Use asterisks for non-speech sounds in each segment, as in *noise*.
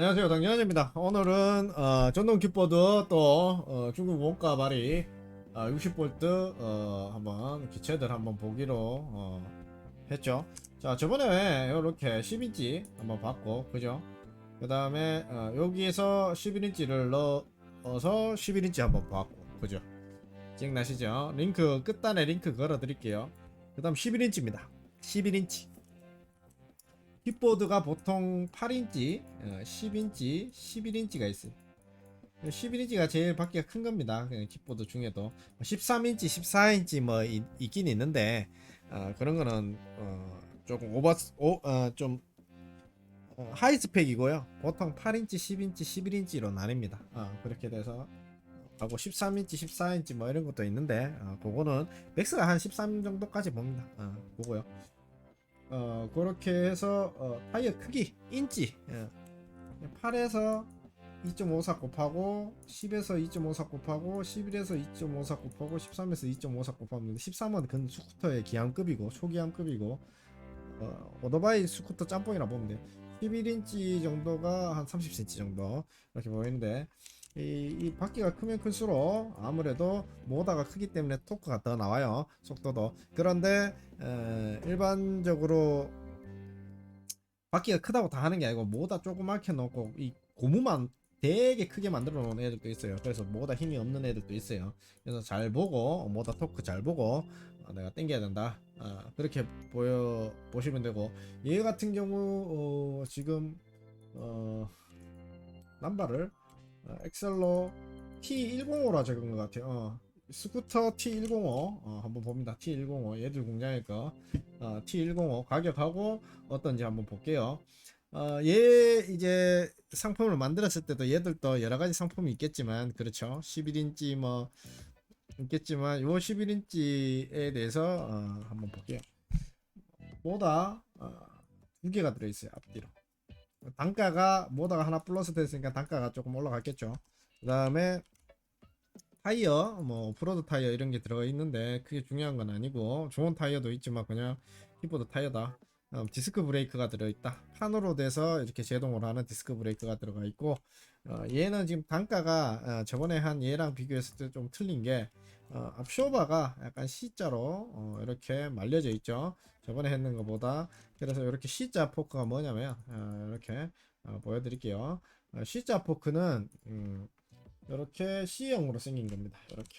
안녕하세요 당진환입니다. 오늘은 어, 전동 킥보드 또 어, 중국 원가 발이 어, 60V 어, 한번 기체들 한번 보기로 어, 했죠. 자 저번에 이렇게 10인치 한번 봤고 그죠? 그 다음에 어, 여기에서 11인치를 넣어서 11인치 한번 봤고 그죠? 기억나시죠? 링크 끝단에 링크 걸어 드릴게요. 그 다음 11인치입니다. 11인치 킥보드가 보통 8인치, 어, 10인치, 11인치가 있어요. 11인치가 제일 받기가 큰 겁니다. 그냥 킥보드 중에도 13인치, 14인치 뭐 있, 긴 있는데 어, 그런 거는 어, 조금 오버 오, 어, 좀 어, 하이 스펙이고요. 보통 8인치, 10인치, 11인치로 나뉩니다. 어, 그렇게 돼서 하고 13인치, 14인치 뭐 이런 것도 있는데 어, 그거는 맥스가 한 13 정도까지 봅니다. 어, 그거요. 어 그렇게 해서 어, 타이어 크기 인치 예. 8에서 2.54 곱하고 10에서 2.54 곱하고 11에서 2.54 곱하고 13에서 2.54 곱하면 13은 그 스쿠터의 기함급이고 초기함급이고 어, 오토바이 스쿠터 짬뽕이라 보면 돼 11인치 정도가 한 30cm 정도 이렇게 보이는데 이, 이 바퀴가 크면 클수록 아무래도 모터가 크기 때문에 토크가 더 나와요 속도도. 그런데 에, 일반적으로 바퀴가 크다고 다 하는 게 아니고 모다 조그맣게 놓고 이 고무만 되게 크게 만들어 놓은 애들도 있어요. 그래서 모다 힘이 없는 애들도 있어요. 그래서 잘 보고 모다 토크 잘 보고 어, 내가 당겨야 된다. 어, 그렇게 보여 보시면 되고. 얘 같은 경우 어, 지금 어, 남바를 어, 엑셀로 T105라 적은 것 같아요. 어, 스쿠터 T105 어, 한번 봅니다. T105 얘들 거 어, T105 가격하고 어떤지 한번 볼게요. 어, 얘 이제 상품을 만들었을 때도 얘들도 여러 가지 상품이 있겠지만 그렇죠. 11인치 뭐 있겠지만 요 11인치에 대해서 어, 한번 볼게요. 뭐다 어, 두 개가 들어있어요 앞뒤로. 단가가 모다가 하나 플러스 됐으니까 단가가 조금 올라갔겠죠. 그 다음에 타이어, 뭐 오프로드 타이어 이런 게 들어가 있는데 그게 중요한 건 아니고 좋은 타이어도 있지만 그냥 킥보드 타이어다. 음, 디스크 브레이크가 들어있다. 판으로 돼서 이렇게 제동으로 하는 디스크 브레이크가 들어가 있고 어, 얘는 지금 단가가 어, 저번에 한 얘랑 비교했을 때 좀 틀린 게 어, 앞쇼바가 약간 C자로 어, 이렇게 말려져 있죠. 저번에 했는 것보다 그래서 이렇게 C자 포크가 뭐냐면 어, 이렇게 어, 보여드릴게요. 어, C자 포크는 음, 이렇게 C형으로 생긴 겁니다. 이렇게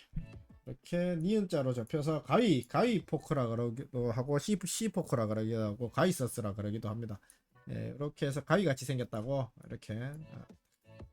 이렇게 니은자로 접혀서 가위 가위 포크라 그러기도 하고 C, C 포크라 그러기도 하고 가위 서스라 그러기도 합니다. 예, 이렇게 해서 가위 같이 생겼다고 이렇게 어,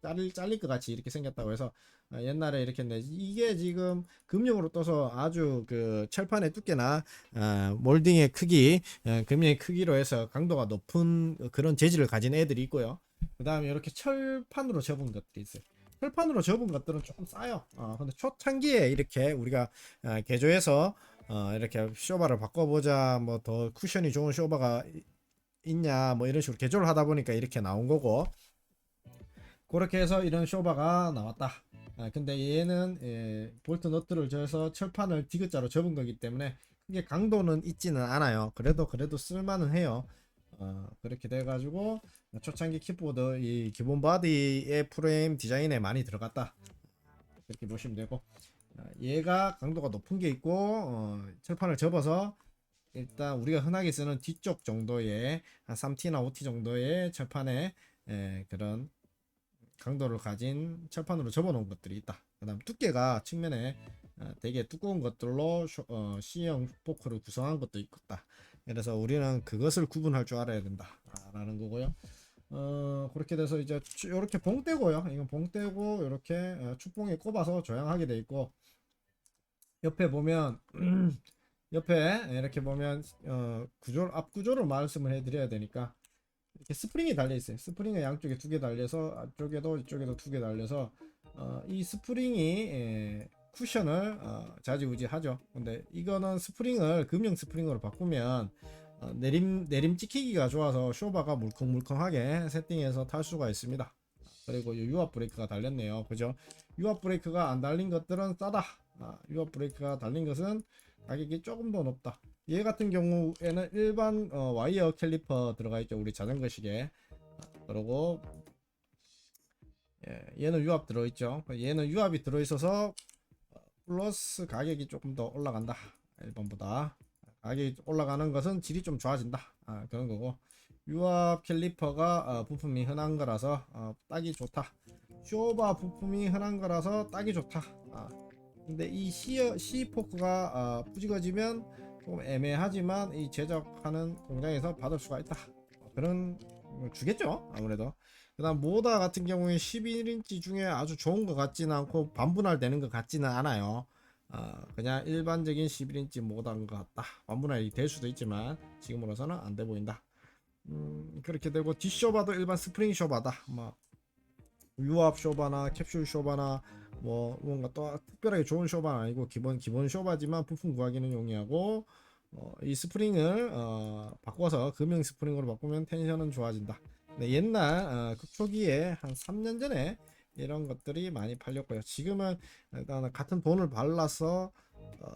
잘릴 잘릴 것 같이 이렇게 생겼다고 해서 어, 옛날에 이렇게 했는데 이게 지금 금형으로 떠서 아주 그 철판의 두께나 어, 몰딩의 크기, 어, 금형의 크기로 해서 강도가 높은 그런 재질을 가진 애들이 있고요. 그 다음에 이렇게 철판으로 접은 것들이 있어요. 철판으로 접은 것들은 조금 싸요. 어, 근데 초창기에 이렇게 우리가 어, 개조해서 어, 이렇게 쇼바를 바꿔보자, 뭐 더 쿠션이 좋은 쇼바가 이- 있냐, 뭐 이런 식으로 개조를 하다 보니까 이렇게 나온 거고. 그렇게 해서 이런 쇼바가 나왔다. 아, 근데 얘는 예, 볼트 너트를 줘서 철판을 디귿자로 접은 거기 때문에 크게 강도는 있지는 않아요. 그래도 그래도 쓸만은 해요. 어, 그렇게 돼가지고 초창기 킥보드 이 기본 바디의 프레임 디자인에 많이 들어갔다. 그렇게 보시면 되고 아, 얘가 강도가 높은 게 있고 어, 철판을 접어서 일단 우리가 흔하게 쓰는 뒤쪽 정도의 한 3T나 5T 정도의 철판에 예, 그런 강도를 가진 철판으로 접어놓은 것들이 있다. 그 다음 두께가 측면에 어, 되게 두꺼운 것들로 쇼- 어, C형 포크를 구성한 것도 있다. 그래서 우리는 그것을 구분할 줄 알아야 된다라는 거고요. 어 그렇게 돼서 이제 이렇게 봉 떼고요. 이건 봉 떼고 이렇게 어, 축봉에 꼽아서 조향하게 돼 있고 옆에 보면 *clears throat* 옆에 이렇게 보면 어, 구조 앞 구조를 말씀을 해드려야 되니까 이렇게 스프링이 달려 있어요. 스프링이 양쪽에 두 개 달려서 앞쪽에도 이쪽에도 두 개 달려서 어, 이 스프링이 에, 쿠션을 어, 좌지우지하죠. 근데 이거는 스프링을 금형 스프링으로 바꾸면 어, 내림 내림 찍히기가 좋아서 쇼바가 물컹물컹하게 세팅해서 탈 수가 있습니다. 그리고 이 유압 브레이크가 달렸네요. 그죠? 유압 브레이크가 안 달린 것들은 싸다. 아, 유압 브레이크가 달린 것은 가격이 조금 더 높다. 얘 같은 경우에는 일반 어, 와이어 캘리퍼 들어가 있죠. 우리 자전거식에. 아, 그리고 예, 얘는 유압 들어있죠. 얘는 유압이 들어있어서 어, 플러스 가격이 조금 더 올라간다. 1번보다 가격이 올라가는 것은 질이 좀 좋아진다. 아, 그런 거고 유압 캘리퍼가 어, 부품이 흔한 거라서 어, 딱이 좋다. 쇼바 부품이 흔한 거라서 딱이 좋다. 아, 근데 이 C, C 포크가 어, 부직어지면 좀 애매하지만 이 제작하는 공장에서 받을 수가 있다. 어, 그런 거 주겠죠 아무래도. 그 다음 모다 같은 경우에 11인치 중에 아주 좋은 것 같지는 않고 반분할 되는 것 같지는 않아요. 어, 그냥 일반적인 11인치 모다인 것 같다. 반분할이 될 수도 있지만 지금으로서는 안 돼 보인다. 음, 그렇게 되고 뒷쇼바도 일반 스프링 쇼바다. 뭐 유압 쇼바나 캡슐 쇼바나 뭐 뭔가 또 특별하게 좋은 쇼바 는 아니고 기본 기본 쇼바지만 부품 구하기는 용이하고 어, 이 스프링을 어, 바꿔서 금형 스프링으로 바꾸면 텐션은 좋아진다. 네, 옛날 어, 그 초기에 한 3년 전에 이런 것들이 많이 팔렸고요. 지금은 일단 같은 돈을 발라서 어,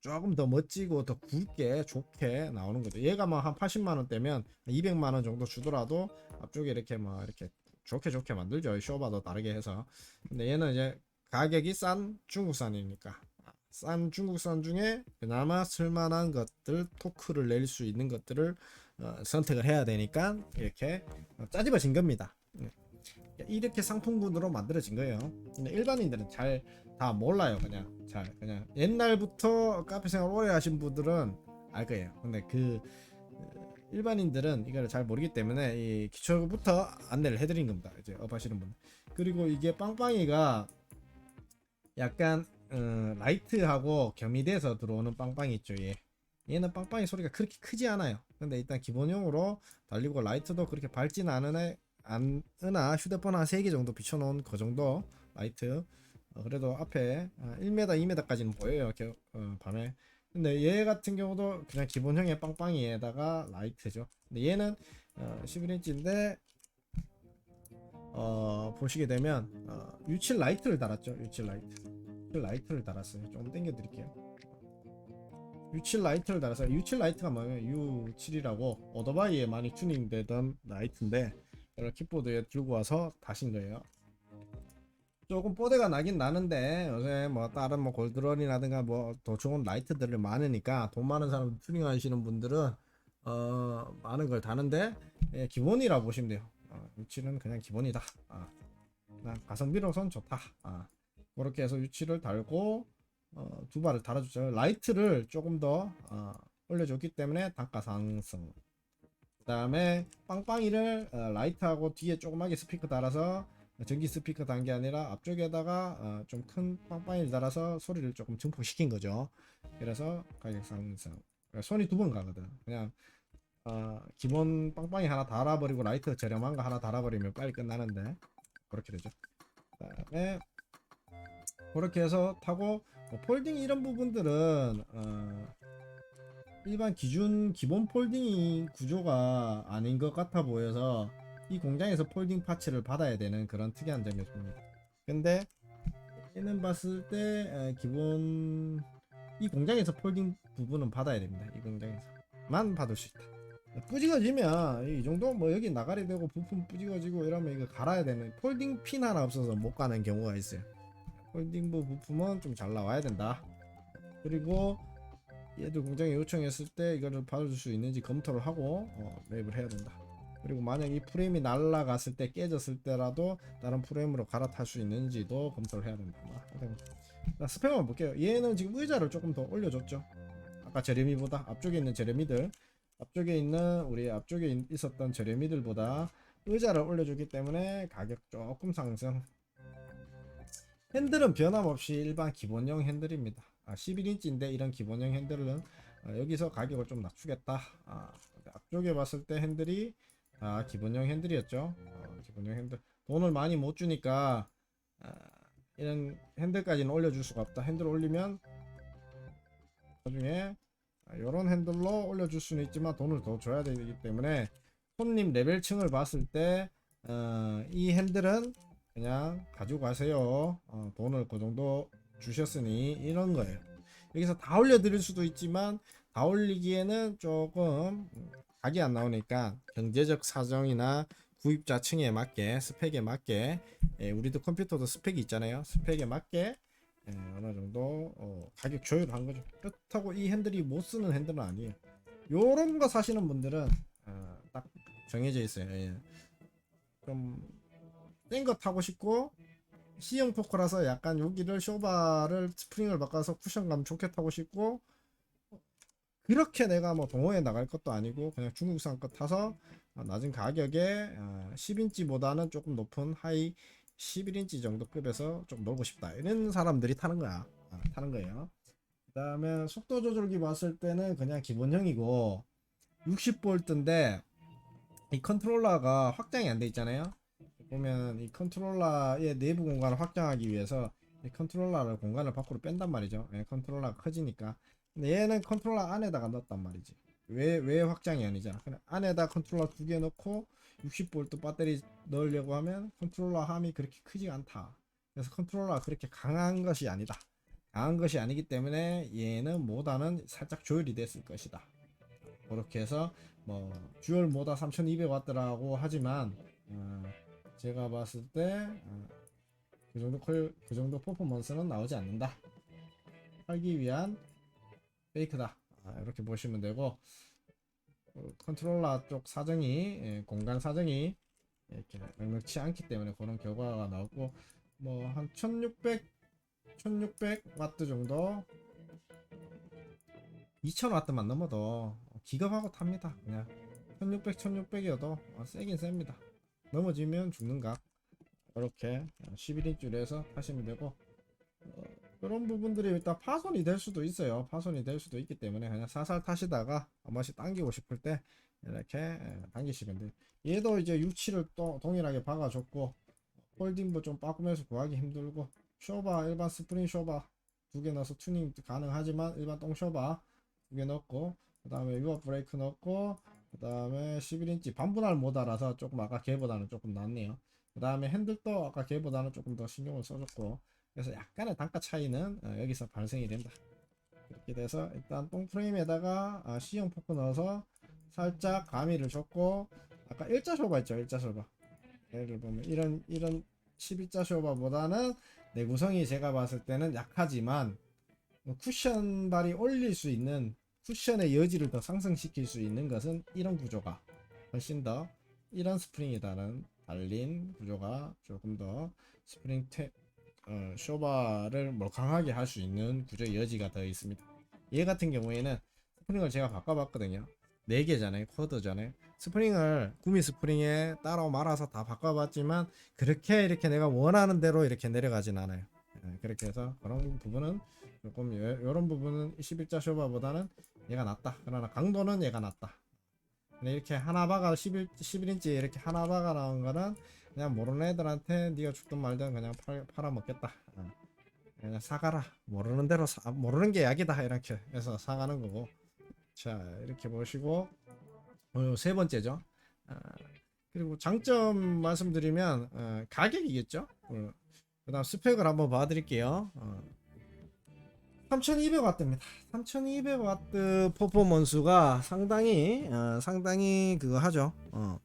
조금 더 멋지고 더 굵게 좋게 나오는 거죠. 얘가 뭐한 80만 원대면 200만 원 정도 주더라도 앞쪽에 이렇게 뭐 이렇게 좋게 좋게 만들죠. 이 쇼바도 다르게 해서. 근데 얘는 이제 가격이 싼 중국산이니까 싼 중국산 중에 그나마 쓸만한 것들 토크를 낼 수 있는 것들을 어, 선택을 해야 되니까 이렇게 어, 짜집어진 겁니다. 네. 이렇게 상품군으로 만들어진 거예요. 일반인들은 잘 다 몰라요. 그냥 잘 그냥 옛날부터 카페 생활 오래 하신 분들은 알 거예요. 근데 그 어, 일반인들은 이걸 잘 모르기 때문에 이 기초부터 안내를 해드린 겁니다. 이제 업하시는 분. 그리고 이게 빵빵이가 약간 어, 라이트하고 겸이돼서 들어오는 빵빵이 있죠. 얘. 얘는 빵빵이 소리가 그렇게 크지 않아요. 근데 일단 기본용으로 달리고 라이트도 그렇게 밝진 않으나 않으나 휴대폰 한 3개 정도 비춰놓은 그 정도 라이트. 어, 그래도 앞에 1m, 2m까지는 보여요. 이렇게 어, 밤에. 근데 얘 같은 경우도 그냥 기본형의 빵빵이에다가 라이트죠. 근데 얘는 어, 11인치인데 어, 보시게 되면 어, U7 라이트를 달았죠. U7 라이트. U7 라이트를 달았어요. 조금 당겨 드릴게요. U7 라이트를 달았어요. U7 라이트가 뭐예요? U7이라고 오토바이에 많이 튜닝되던 라이트인데 이걸 킥보드에 들고 와서 다신 거예요. 조금 뽀대가 나긴 나는데 요새 뭐 다른 뭐 골드런이라든가 뭐 더 좋은 라이트들이 많으니까 돈 많은 사람 튜닝 하시는 분들은 어 많은 걸 다는데 예, 기본이라 보시면 돼요. 어, 유치는 그냥 기본이다. 아, 나 가성비로선 좋다. 아, 그렇게 해서 유치를 달고 어, 두 발을 달아주죠. 라이트를 조금 더 어, 올려줬기 때문에 단가 상승. 그 다음에 빵빵이를 어, 라이트하고 뒤에 조그맣게 스피커 달아서 전기 스피커 단 게 아니라 앞쪽에다가 어, 좀큰 빵빵이를 달아서 소리를 조금 증폭시킨 거죠. 그래서 가격 상승. 그러니까 손이 두 번 가거든. 그냥 어, 기본 빵빵이 하나 달아버리고 라이트 저렴한 거 하나 달아버리면 빨리 끝나는데 그렇게 되죠. 그 다음에 그렇게 해서 타고 뭐 폴딩 이런 부분들은 어, 일반 기준 기본 폴딩 구조가 아닌 것 같아 보여서 이 공장에서 폴딩 파츠를 받아야 되는 그런 특이한 점이 있습니다. 근데 얘는 봤을 때 에, 기본 이 공장에서 폴딩 부분은 받아야 됩니다. 이 공장에서만 받을 수 있다. 뿌지거지면 이 정도 뭐 여기 나가리 되고 부품 뿌지거지고 이러면 이거 갈아야 되는 폴딩 핀 하나 없어서 못 가는 경우가 있어요. 폴딩부 부품은 좀 잘 나와야 된다. 그리고 얘들 공장에 요청했을 때 이거를 받을 수 있는지 검토를 하고 어, 매입을 해야 된다. 그리고 만약 이 프레임이 날라갔을 때 깨졌을 때라도 다른 프레임으로 갈아탈 수 있는지도 검토를 해야 된다. 자, 스펙 한번 볼게요. 얘는 지금 의자를 조금 더 올려줬죠. 아까 제레미보다 앞쪽에 있는 제레미들 앞쪽에 있는 우리 앞쪽에 있- 있었던 저렴이들보다 의자를 올려주기 때문에 가격 조금 상승. 핸들은 변함없이 일반 기본형 핸들입니다. 아, 11인치인데 이런 기본형 핸들은 아, 여기서 가격을 좀 낮추겠다. 아, 앞쪽에 봤을 때 핸들이 아, 기본형 핸들이었죠. 어, 기본형 핸들. 돈을 많이 못 주니까 아, 이런 핸들까지는 올려줄 수가 없다. 핸들 올리면 나중에 이런 핸들로 올려줄 수는 있지만 돈을 더 줘야 되기 때문에 손님 레벨층을 봤을 때 어, 이 핸들은 그냥 가지고 가세요. 어, 돈을 그 정도 주셨으니 이런 거예요. 여기서 다 올려드릴 수도 있지만 다 올리기에는 조금 각이 안 나오니까 경제적 사정이나 구입자 층에 맞게 스펙에 맞게 예, 우리도 컴퓨터도 스펙이 있잖아요. 스펙에 맞게 예, 어느 정도 어, 가격 조율을 한 거죠. 그렇다고 이 핸들이 못 쓰는 핸들은 아니에요. 요런 거 사시는 분들은 어, 딱 정해져 있어요. 예. 좀센 거 타고 싶고 C형 포커라서 약간 여기를 쇼바를 스프링을 바꿔서 쿠션감 좋게 타고 싶고 그렇게 내가 뭐 동호회 나갈 것도 아니고 그냥 중국산 거 타서 어, 낮은 가격에 어, 10인치보다는 조금 높은 하이 11인치 정도 급에서 좀 놀고 싶다. 이런 사람들이 타는 거야. 어, 타는 거예요. 그 다음에 속도 조절기 봤을 때는 그냥 기본형이고 60V인데 이 컨트롤러가 확장이 안 돼 있잖아요. 보면 이 컨트롤러의 내부 공간을 확장하기 위해서 이 컨트롤러를 공간을 밖으로 뺀단 말이죠. 예, 컨트롤러가 커지니까. 근데 얘는 컨트롤러 안에다가 넣었단 말이지 왜, 왜 확장이 아니잖아. 그냥 안에다 컨트롤러 두 개 넣고 60V 배터리 넣으려고 하면 컨트롤러 함이 그렇게 크지가 않다. 그래서 컨트롤러가 그렇게 강한 것이 아니다. 강한 것이 아니기 때문에 얘는 모다는 살짝 조율이 됐을 것이다. 그렇게 해서 뭐 듀얼 모다 3200W라고 하지만 어, 제가 봤을 때그 정도 콜- 그 정도 퍼포먼스는 나오지 않는다. 팔기 위한 페이크다. 아, 이렇게 보시면 되고 어, 컨트롤러 쪽 사정이 예, 공간 사정이 이렇게 넉넉치 않기 때문에 그런 결과가 나오고 뭐 한 1600 1600 와트 정도? 2000 와트만 넘어도 기겁하고 탑니다. 그냥 1600 1600이어도 세긴 셉니다. 넘어지면 죽는 각. 이렇게 11인줄에서 타시면 되고 어, 그런 부분들이 일단 파손이 될 수도 있어요. 파손이 될 수도 있기 때문에 그냥 살살 타시다가 한 번씩 당기고 싶을 때 이렇게 예, 당기시면 돼요. 얘도 이제 유치를 또 동일하게 박아줬고 홀딩부 좀 바꾸면서 구하기 힘들고 쇼바 일반 스프링 쇼바 두 개 넣어서 튜닝 가능하지만 일반 똥 쇼바 두 개 넣고 그 다음에 유압 브레이크 넣고 그 다음에 11인치 반분할 모다라서 조금 아까 걔보다는 조금 낫네요. 그 다음에 핸들도 아까 걔보다는 조금 더 신경을 써줬고 그래서 약간의 단가 차이는 어, 여기서 발생이 된다. 이렇게 돼서 일단 똥 프레임에다가 아, C형 포크 넣어서 살짝 가미를 줬고 아까 일자 쇼바 있죠 일자 쇼바 예를 보면 이런 이런 11자 쇼바보다는 내구성이 제가 봤을 때는 약하지만 뭐 쿠션 발이 올릴 수 있는 쿠션의 여지를 더 상승시킬 수 있는 것은 이런 구조가 훨씬 더 이런 스프링이다는 달린 구조가 조금 더 스프링 테, 어, 쇼바를 뭐 강하게 할 수 있는 구조의 여지가 더 있습니다. 얘 같은 경우에는 스프링을 제가 바꿔봤거든요. 4개잖아요. 쿼드잖아요. 스프링을 구미 스프링에 따로 말아서 다 바꿔봤지만 그렇게 이렇게 내가 원하는 대로 이렇게 내려가진 않아요. 예, 그렇게 해서 그런 부분은 조금 이런 부분은 11자 쇼바보다는 얘가 낫다. 그러나 강도는 얘가 낫다. 이렇게 하나 박아 11, 11인치 이렇게 하나 박아 나온 거는 그냥 모르는 애들한테 네가 죽든 말든 그냥 팔, 팔아먹겠다. 어. 그냥 사가라. 모르는 대로 사, 모르는 게 약이다 이렇게 해서 사가는 거고. 자 이렇게 보시고 어, 세 번째죠. 아, 그리고 장점 말씀드리면 어, 가격이겠죠. 어, 그 다음 스펙을 한번 봐드릴게요. 어, 3200W입니다. 3200W 퍼포먼스가 상당히 어, 상당히 그거 하죠. 어.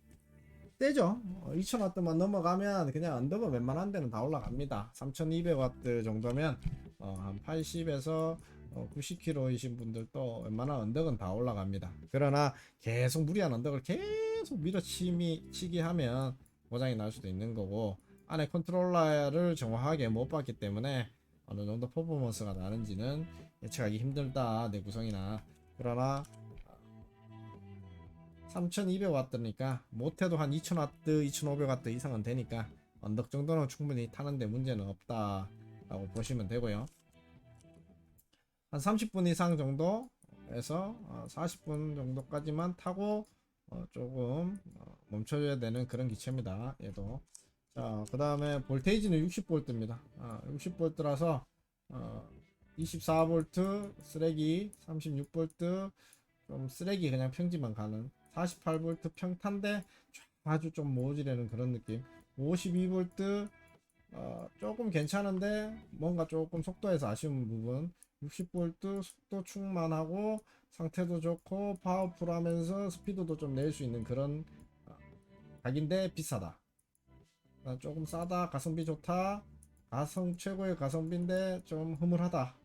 어, 2000W만 넘어가면 그냥 언덕은 웬만한 데는 다 올라갑니다. 3200W 정도면 어, 한 80에서 어, 90km이신 분들도 웬만한 언덕은 다 올라갑니다. 그러나 계속 무리한 언덕을 계속 밀어치미 치기 하면 고장이 날 수도 있는 거고 안에 컨트롤러를 정확하게 못 봤기 때문에 어느 정도 퍼포먼스가 나는지는 예측하기 힘들다 내 구성이나 그러나 3200W니까 못해도 한 2000W, 2500W 이상은 되니까 언덕 정도는 충분히 타는데 문제는 없다 라고 보시면 되고요. 한 30분 이상 정도에서 40분 정도까지만 타고 어, 조금 어, 멈춰줘야 되는 그런 기체입니다. 얘도 자, 그 다음에 볼테이지는 60V입니다. 아, 60V라서 어, 24V 쓰레기, 36V 좀 쓰레기 그냥 평지만 가는 48V 평탄데 아주 좀 모질하는 그런 느낌. 52V 어, 조금 괜찮은데 뭔가 조금 속도에서 아쉬운 부분. 60V 속도 충만하고 상태도 좋고 파워풀하면서 스피드도 좀 낼 수 있는 그런 어, 각인데 비싸다. 아, 조금 싸다. 가성비 좋다. 가성 최고의 가성비인데 좀 흐물하다.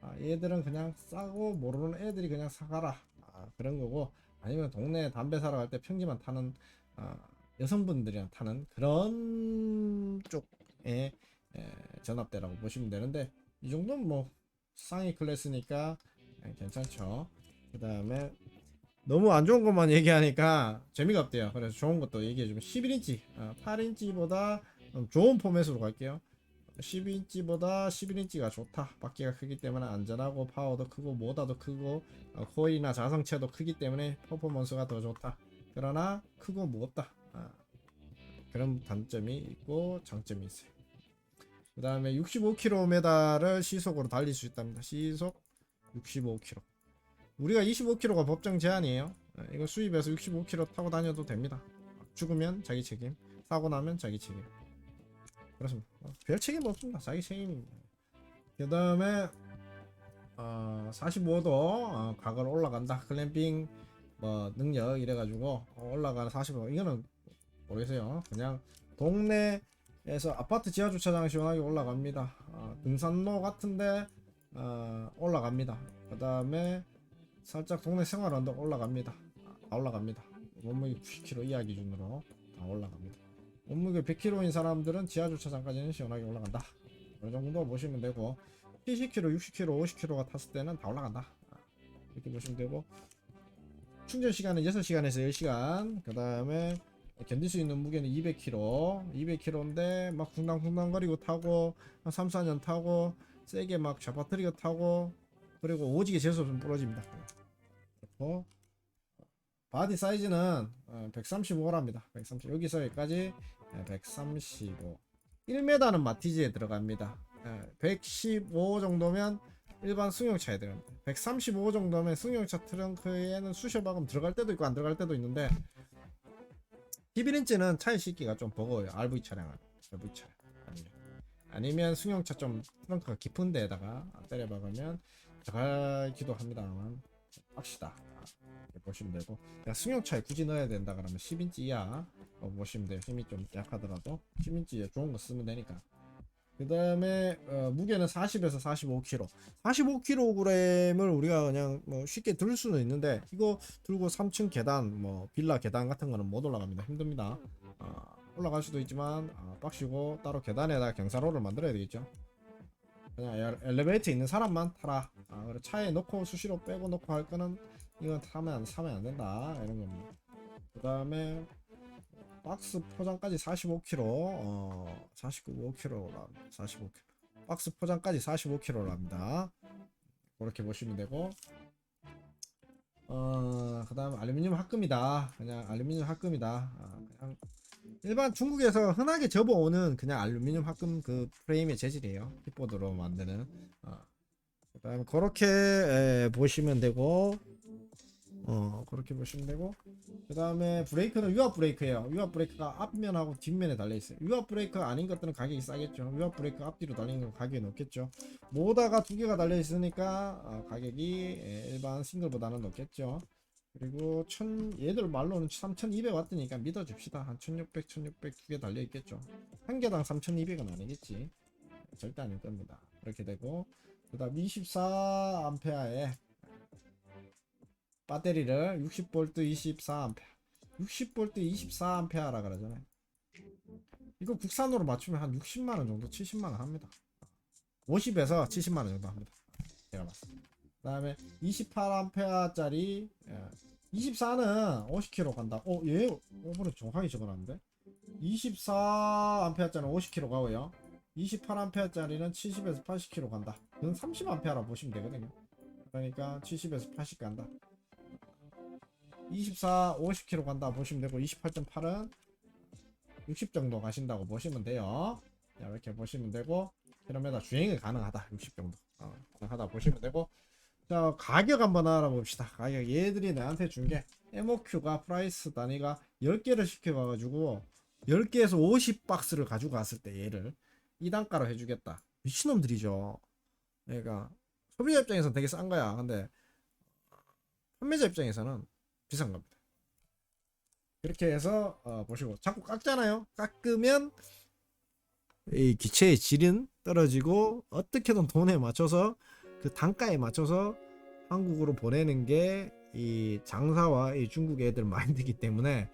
아, 얘들은 그냥 싸고 모르는 애들이 그냥 사가라. 아, 그런 거고 아니면 동네 담배 사러 갈 때 평지만 타는 아, 여성분들이랑 타는 그런 쪽의 에, 전압대라고 보시면 되는데 이 정도는 뭐 상위 클래스니까 예, 괜찮죠. 그 다음에 너무 안 좋은 것만 얘기하니까 재미가 없대요. 그래서 좋은 것도 얘기해주면 11인치, 8인치보다 좋은 포맷으로 갈게요. 12인치보다 11인치가 좋다. 바퀴가 크기 때문에 안전하고 파워도 크고 모다도 크고 어, 코일이나 자성체도 크기 때문에 퍼포먼스가 더 좋다. 그러나 크고 무겁다. 아, 그런 단점이 있고 장점이 있어요. 그 다음에 65km를 시속으로 달릴 수 있답니다. 시속 65km. 우리가 25km가 법정 제한이에요. 어, 이거 수입해서 65km 타고 다녀도 됩니다. 죽으면 자기 책임, 사고 나면 자기 책임. 그렇습니다. 어, 별 책임 없습니다. 자기 책임입니다. 그 다음에 어, 45도 어, 각을 올라간다. 클램핑 뭐 능력 이래가지고 어, 올라가는 45 이거는 모르겠어요. 그냥 동네에서 아파트 지하 주차장 시원하게 올라갑니다. 어, 등산로 같은데 어, 올라갑니다. 그 다음에 살짝 동네 생활 언덕 올라갑니다. 아, 올라갑니다. 몸무게 90kg 이하 기준으로 다 올라갑니다. 몸무게 100kg인 사람들은 지하 주차장까지는 시원하게 올라간다. 어느 정도 보시면 되고 70kg, 60kg, 50kg가 탔을 때는 다 올라간다. 아, 이렇게 보시면 되고 충전 시간은 6시간에서 10시간. 그 다음에 견딜 수 있는 무게는 200kg. 200kg인데 막 쿵당쿵당거리고 타고 한 3, 4년 타고 세게 막 잡아뜨리고 타고 그리고 오지게 재수 없으면 부러집니다. 그렇고 바디 사이즈는 135랍니다. 130 여기서 여기까지 135. 1m는 마티즈에 들어갑니다. 115 정도면 일반 승용차에 들어갑니다. 135 정도면 승용차 트렁크에는 수셔박음 들어갈 때도 있고 안 들어갈 때도 있는데 11인치는 차에 싣기가 좀 버거워요. RV 차량은 RV 차량 아니면 아니면 승용차 좀 트렁크가 깊은 데에다가 때려 박으면 들어가기도 합니다만 이렇게 보시면 되고 그냥 승용차에 굳이 넣어야 된다 그러면 10인치 이하 어, 보시면 돼요 힘이 좀 약하더라도 10인치에 좋은 거 쓰면 되니까. 그 다음에 어, 무게는 40에서 45kg 45kg을 우리가 그냥 뭐 쉽게 들 수는 있는데 이거 들고 3층 계단 뭐 빌라 계단 같은 거는 못 올라갑니다. 힘듭니다. 어, 올라갈 수도 있지만 어, 빡시고 따로 계단에다 경사로를 만들어야 되겠죠. 그냥 엘- 엘리베이터 있는 사람만 타라. 아, 그래 차에 넣고 수시로 빼고 넣고 할 거는 이건 타면 안 사면 안 된다. 이런 겁니다. 그 다음에 박스 포장까지 45kg 어 45kg라 45kg 박스 포장까지 45kg랍니다. 그렇게 보시면 되고 어 그 다음 알루미늄 합금이다. 그냥 알루미늄 합금이다. 아, 그냥 일반 중국에서 흔하게 접어오는 그냥 알루미늄 합금 그 프레임의 재질이에요. 킥보드로 만드는. 어. 그 다음에 그렇게 에, 보시면 되고 어 그렇게 보시면 되고 그 다음에 브레이크는 유압 브레이크예요. 유압 브레이크가 앞면하고 뒷면에 달려있어요. 유압 브레이크 아닌 것들은 가격이 싸겠죠. 유압 브레이크 앞뒤로 달리는 건 가격이 높겠죠. 모다가 두 개가 달려있으니까 어, 가격이 예, 일반 싱글보다는 높겠죠. 그리고 천 얘들 말로는 3200W니까 믿어줍시다. 한 1600, 1600 두 개 달려있겠죠. 한 개당 3200은 아니겠지. 절대 아닐 겁니다. 그렇게 되고 그 다음 24A에 배터리를 60V 24A 60V 24A라 그러잖아요. 이거 국산으로 맞추면 한 60만원 정도 70만원 합니다. 50에서 70만원 정도 합니다. 제가 봤을 때. 다음에 28A짜리 24는 50km 간다. 어얘 오버를 정확하게 적어놨는데? 24A짜리는 50km 가고요. 28A짜리는 70에서 80km 간다. 그건 30A라 보시면 되거든요. 그러니까 70에서 80 간다 24, 50km 간다 보시면 되고 28.8은 60 정도 가신다고 보시면 돼요. 자, 이렇게 보시면 되고 그러면 주행이 가능하다 60 정도 어, 가능하다 보시면 되고 자 가격 한번 알아봅시다. 가격 얘들이 나한테 준 게 MOQ가 프라이스 단위가 10개를 시켜가지고 10개에서 50박스를 가지고 갔을 때 얘를 이 단가로 해주겠다. 미친놈들이죠. 그러니까 소비자 입장에서는 되게 싼 거야. 근데 판매자 입장에서는 비싼 겁니다. 그렇게 해서 어, 보시고 자꾸 깎잖아요. 깎으면 이 기체의 질은 떨어지고 어떻게든 돈에 맞춰서 그 단가에 맞춰서 한국으로 보내는 게 이 장사와 이 중국 애들 마인드이기 때문에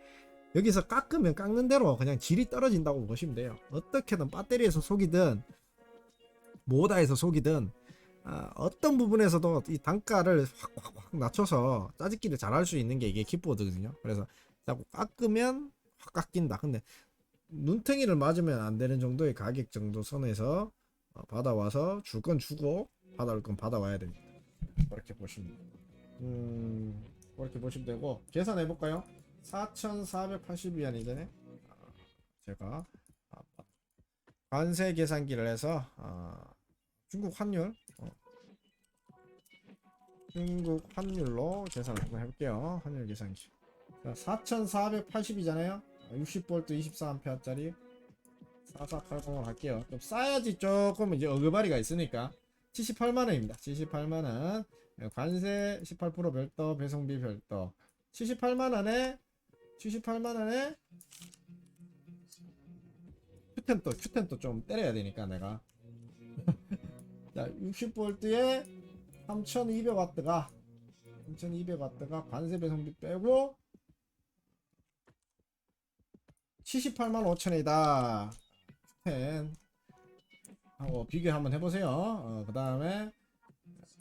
여기서 깎으면 깎는 대로 그냥 질이 떨어진다고 보시면 돼요. 어떻게든 배터리에서 속이든 모다에서 속이든 아, 어 떤 부분에서도 이 단가를 확확확 낮춰서 짜집기를 잘할 수 있는 게 이게 킥보드거든요. 그래서 자꾸 깎으면 확 깎인다. 근데 눈탱이를 맞으면 안 되는 정도의 가격 정도 선에서 어, 받아와서 줄 건 주고 받아올 건 받아와야 됩니다. 그렇게 보시면. 음, 그렇게 보시면 되고 계산해 볼까요? 4,480위안이잖아요. 제가 아, 관세 계산기를 해서 아, 중국 환율 어, 중국 환율로 계산을 한번 해볼게요. 환율 계산기. 4,480이잖아요. 60V 24A짜리 4480을 할게요. 좀 싸야지 조금 이제 어그바리가 있으니까 78만 원입니다. 78만 원. 관세 18% 별도, 배송비 별도. 78만 원에 78만 원에 큐텐 또 큐텐 또좀 때려야 되니까 내가. *laughs* 자, 60V에 3200W가 3200W가 관세 배송비 빼고 78만 5천이다. 10 하고 비교 한번 해보세요. 어, 그 다음에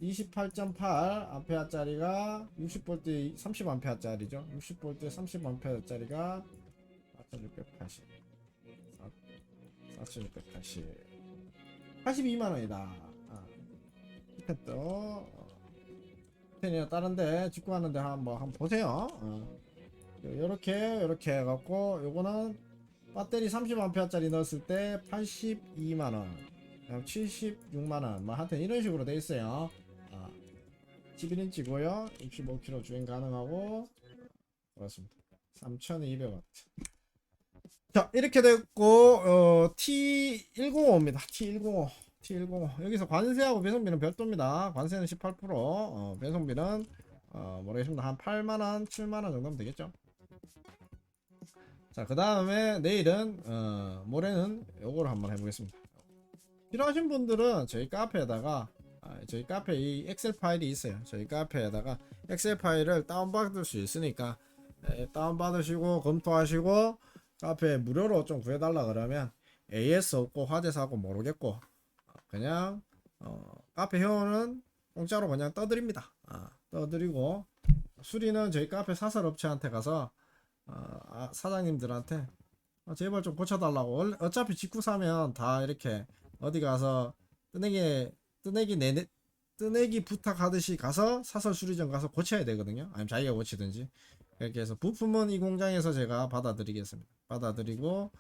28.8 암페어짜리가 60V 30 암페어짜리죠. 60V 30 암페어짜리가 4,680. 4,680. 82만 원이다. 아, 또. 텐이나 다른데 직구 하는데 한번 한번 보세요. 어. 요렇게 요렇게 해갖고 요거는 배터리 30A짜리 넣었을 때 82만원 76만원 뭐 하여튼 이런 식으로 돼 있어요. 아, 11인치고요. 65km 주행 가능하고. 그렇습니다. 3200W 자 이렇게 됐고 어, T105입니다. T105 T105 여기서 관세하고 배송비는 별도입니다. 관세는 18% 어, 배송비는 어, 모르겠습니다 한 8만원 7만원 정도면 되겠죠? 자, 그 다음에 내일은, 어, 모레는 요거를 한번 해보겠습니다. 필요하신 분들은 저희 카페에다가, 아, 저희 카페에 이 엑셀 파일이 있어요. 저희 카페에다가 엑셀 파일을 다운받을 수 있으니까, 에, 다운받으시고, 검토하시고, 카페에 무료로 좀 구해달라 그러면, AS 없고, 화재 사고 모르겠고, 그냥, 어, 카페 회원은 공짜로 그냥 떠드립니다. 아, 떠드리고, 수리는 저희 카페 사설 업체한테 가서, 어, 아, 사장님들한테 아, 제발 좀 고쳐달라고. 어차피 직구 사면 다 이렇게 어디 가서 뜨내기 뜨내기 내내 뜨내기 부탁하듯이 가서 사설 수리점 가서 고쳐야 되거든요. 아니면 자기가 고치든지. 그렇게 해서 부품은 이 공장에서 제가 받아드리겠습니다. 받아드리고 어,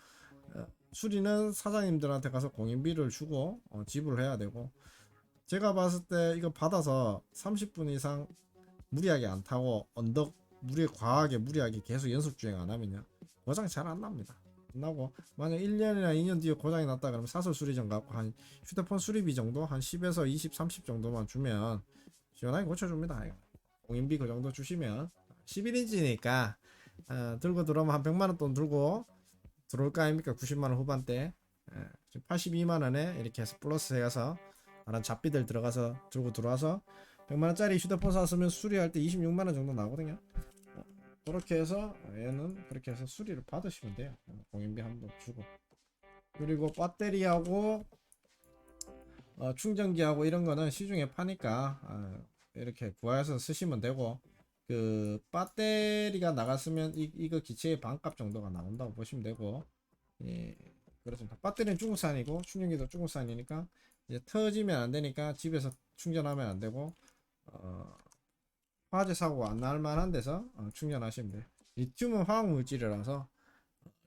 수리는 사장님들한테 가서 공인비를 주고 어, 지불을 해야 되고 제가 봤을 때 이거 받아서 30분 이상 무리하게 안 타고 언덕 무리 과하게 무리하게 계속 연속 주행 안 하면요 고장 잘 안 납니다. 안 나고 만약 1년이나 2년 뒤에 고장이 났다 그러면 사설 수리점 갖고 한 휴대폰 수리비 정도 한 10에서 20, 30 정도만 주면 시원하게 고쳐줍니다. 공인비 그 정도 주시면 11인치니까 어, 들고 들어오면 한 100만 원 돈 들고 들어올 거 아닙니까? 90만 원 후반대 예, 82만 원에 이렇게 해서 플러스 해서 다른 잡비들 들어가서 들고 들어와서 100만 원짜리 휴대폰 샀으면 수리할 때 26만 원 정도 나오거든요. 그렇게 해서 얘는 그렇게 해서 수리를 받으시면 돼요. 공인비 한번 주고 그리고 배터리하고 어, 충전기하고 이런 거는 시중에 파니까 아, 이렇게 구해서 쓰시면 되고 그 배터리가 나갔으면 이, 이거 기체의 반값 정도가 나온다고 보시면 되고 예, 그렇습니다. 배터리는 중국산이고 충전기도 중국산이니까 이제 터지면 안 되니까 집에서 충전하면 안 되고 어, 화재 사고 안날 만한 데서 어, 충전하시면 돼요. 리튬은 화학 물질이라서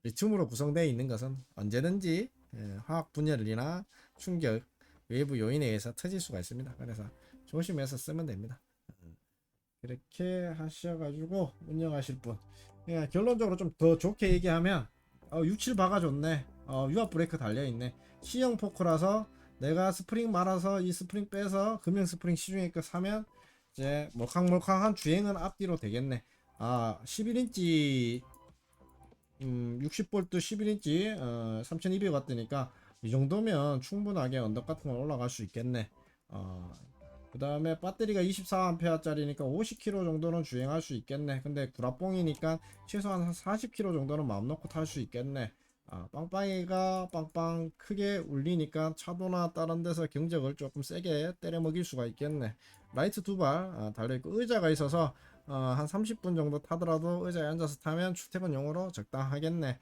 리튬으로 구성되어 있는 것은 언제든지 예, 화학 분열이나 충격, 외부 요인에 의해서 터질 수가 있습니다. 그래서 조심해서 쓰면 됩니다. 그렇게 하셔가지고 운영하실 분. 예, 결론적으로 좀 더 좋게 얘기하면 어, 67 박아줬네. 어, 유압 브레이크 달려있네. C형 포크라서 내가 스프링 말아서 이 스프링 빼서 금형 스프링 시중에 거 사면 이제 몰캉몰캉한 주행은 앞뒤로 되겠네. 아 11인치 음, 60V 11인치 어, 3200W 뜨니까 이 정도면 충분하게 언덕 같은 건 올라갈 수 있겠네. 어, 그 다음에 배터리가 24A짜리니까 50km 정도는 주행할 수 있겠네. 근데 구라뽕이니까 최소한 한 40km 정도는 마음 놓고 탈 수 있겠네. 아, 빵빵이가 빵빵 크게 울리니까 차도나 다른 데서 경적을 조금 세게 때려 먹일 수가 있겠네. 라이트 두발 아, 달려있고 의자가 있어서 어, 한 30분 정도 타더라도 의자에 앉아서 타면 출퇴근용으로 적당하겠네.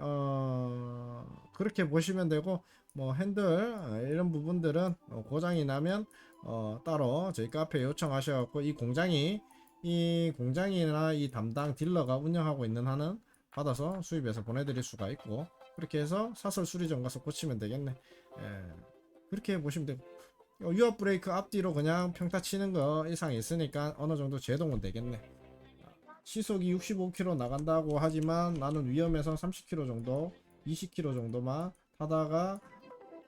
어, 그렇게 보시면 되고 뭐 핸들 아, 이런 부분들은 어, 고장이 나면 어, 따로 저희 카페에 요청하셔갖고 이 공장이 이 공장이나 이 담당 딜러가 운영하고 있는 한은 받아서 수입해서 보내드릴 수가 있고 그렇게 해서 사설 수리점 가서 고치면 되겠네. 예, 그렇게 보시면 되고 어, 유압 브레이크 앞뒤로 그냥 평타 치는 거 이상 있으니까 어느 정도 제동은 되겠네. 시속이 65km 나간다고 하지만 나는 위험해서 30km 정도, 20km 정도만 타다가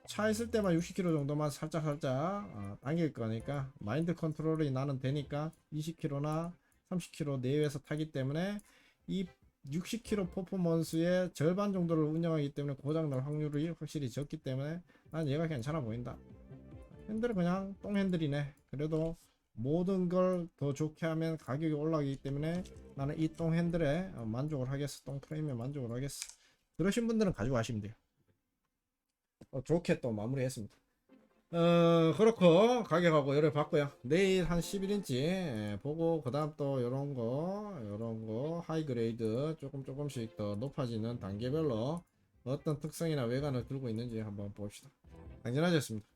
차 있을 때만 60km 정도만 살짝 살짝 어, 당길 거니까 마인드 컨트롤이 나는 되니까 20km나 30km 내외에서 타기 때문에 이 60km 퍼포먼스의 절반 정도를 운영하기 때문에 고장날 확률이 확실히 적기 때문에 난 얘가 괜찮아 보인다. 핸들은 그냥 똥 핸들이네. 그래도 모든 걸 더 좋게 하면 가격이 올라가기 때문에 나는 이 똥 핸들에 어, 만족을 하겠어. 똥 프레임에 만족을 하겠어. 그러신 분들은 가지고 가시면 돼요. 어, 좋게 또 마무리했습니다. 어 그렇고 가격하고 열을 받고요. 내일 한 11인치 예, 보고 그 다음 또 요런 거 요런 거 하이그레이드 조금 조금씩 더 높아지는 단계별로 어떤 특성이나 외관을 들고 있는지 한번 봅시다. 당연하셨습니다.